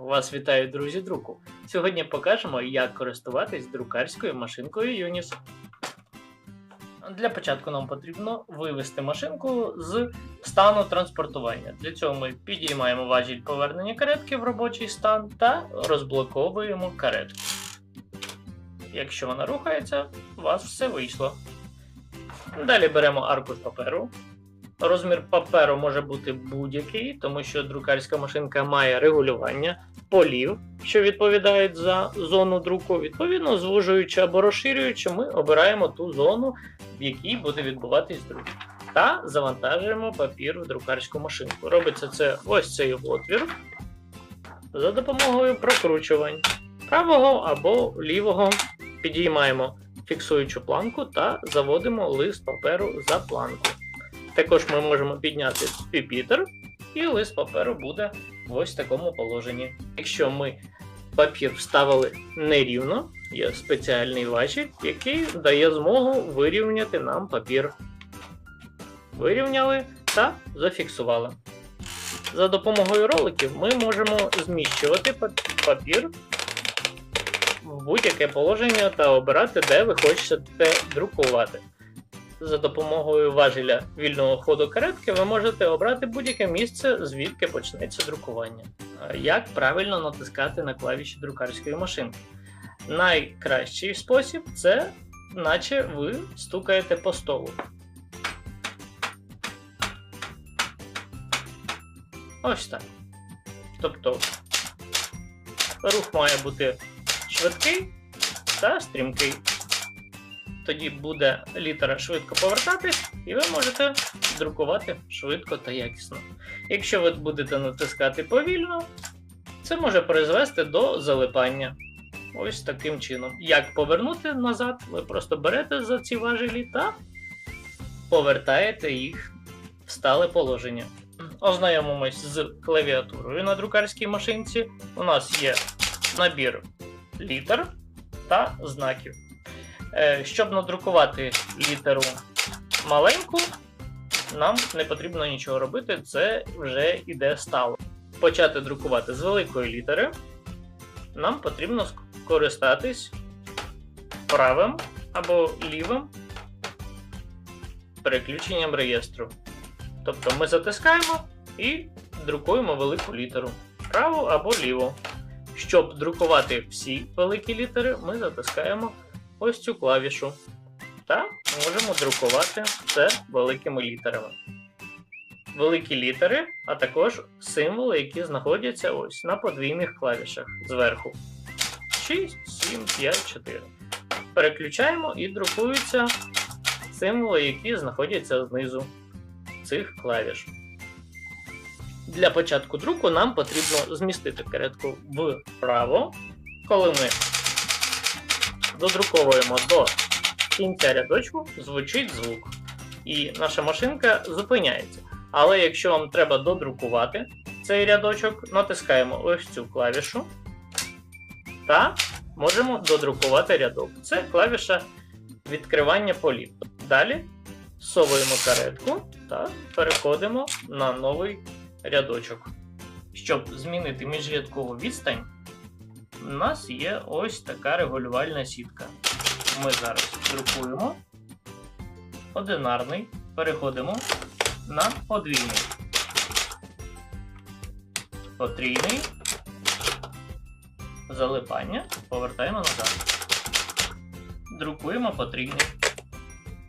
Вас вітають друзі друку. Сьогодні покажемо, як користуватись друкарською машинкою Unis. Для початку нам потрібно вивести машинку з стану транспортування. Для цього ми підіймаємо важіль повернення каретки в робочий стан та розблоковуємо каретку. Якщо вона рухається, у вас все вийшло. Далі беремо аркуш паперу. Розмір паперу може бути будь-який, тому що друкарська машинка має регулювання полів, що відповідають за зону друку. Відповідно, звужуючи або розширюючи, ми обираємо ту зону, в якій буде відбуватись друк. Та завантажуємо папір в друкарську машинку. Робиться це ось цей отвір за допомогою прокручувань правого або лівого. Підіймаємо фіксуючу планку та заводимо лист паперу за планку. Також ми можемо підняти піпітер, і лист паперу буде в ось такому положенні. Якщо ми папір вставили нерівно, є спеціальний важіль, який дає змогу вирівняти нам папір. Вирівняли та зафіксували. За допомогою роликів ми можемо зміщувати папір в будь-яке положення та обирати, де ви хочете друкувати. За допомогою важеля вільного ходу каретки ви можете обрати будь-яке місце, звідки почнеться друкування. Як правильно натискати на клавіші друкарської машинки? Найкращий спосіб це, наче ви стукаєте по столу. Ось так. Тобто рух має бути швидкий та стрімкий тоді буде літера швидко повертатись, і ви можете друкувати швидко та якісно. Якщо ви будете натискати повільно, це може призвести до залипання. Ось таким чином. Як повернути назад, ви просто берете за ці важелі та повертаєте їх в стале положення. Ознайомимось з клавіатурою на друкарській машинці. У нас є набір літер та знаків. Е, Щоб надрукувати літеру маленьку, нам не потрібно нічого робити, це вже іде стало. Почати друкувати з великої літери, нам потрібно скористатись правим або лівим переключенням реєстру. Тобто ми затискаємо і друкуємо велику літеру праву або ліву. Щоб друкувати всі великі літери, ми затискаємо ось цю клавішу. Та можемо друкувати це великими літерами. Великі літери, а також символи, які знаходяться ось на подвійних клавішах зверху. 6, 7, 5, 4. Переключаємо і друкуються символи, які знаходяться знизу цих клавіш. Для початку друку нам потрібно змістити каретку вправо, коли ми додруковуємо до кінця рядочку, звучить звук. І наша машинка зупиняється. Але якщо вам треба додрукувати цей рядочок, натискаємо ось цю клавішу та можемо додрукувати рядок. Це клавіша відкривання полів. Далі совуємо каретку та переходимо на новий рядочок. Щоб змінити міжрядкову відстань, у нас є ось така регулювальна сітка. Ми зараз друкуємо одинарний, переходимо на подвійний, потрійний, залипання, повертаємо назад. Друкуємо потрійний.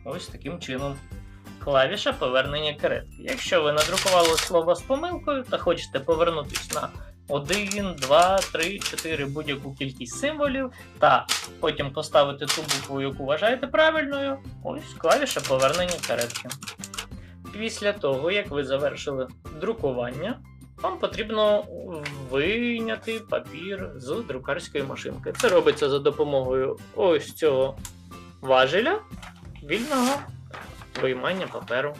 Ось таким чином. Клавіша повернення каретки. Якщо ви надрукували слово з помилкою та хочете повернутися на 1, 2, 3, 4 будь-яку кількість символів, та потім поставити ту букву, яку вважаєте правильною, ось клавіша повернення каретки. Після того, як ви завершили друкування, вам потрібно вийняти папір з друкарської машинки. Це робиться за допомогою ось цього важеля вільного виймання паперу.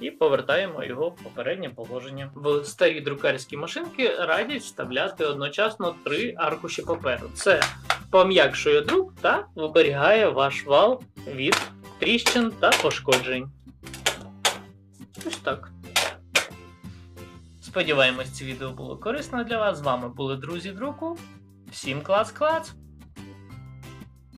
І повертаємо його в попереднє положення. В старі друкарські машинки радять вставляти одночасно три аркуші паперу. Це пом'якшує друк та виберігає ваш вал від тріщин та пошкоджень. Ось так. Сподіваємось, це відео було корисно для вас. З вами були друзі друку. Всім клац-клац!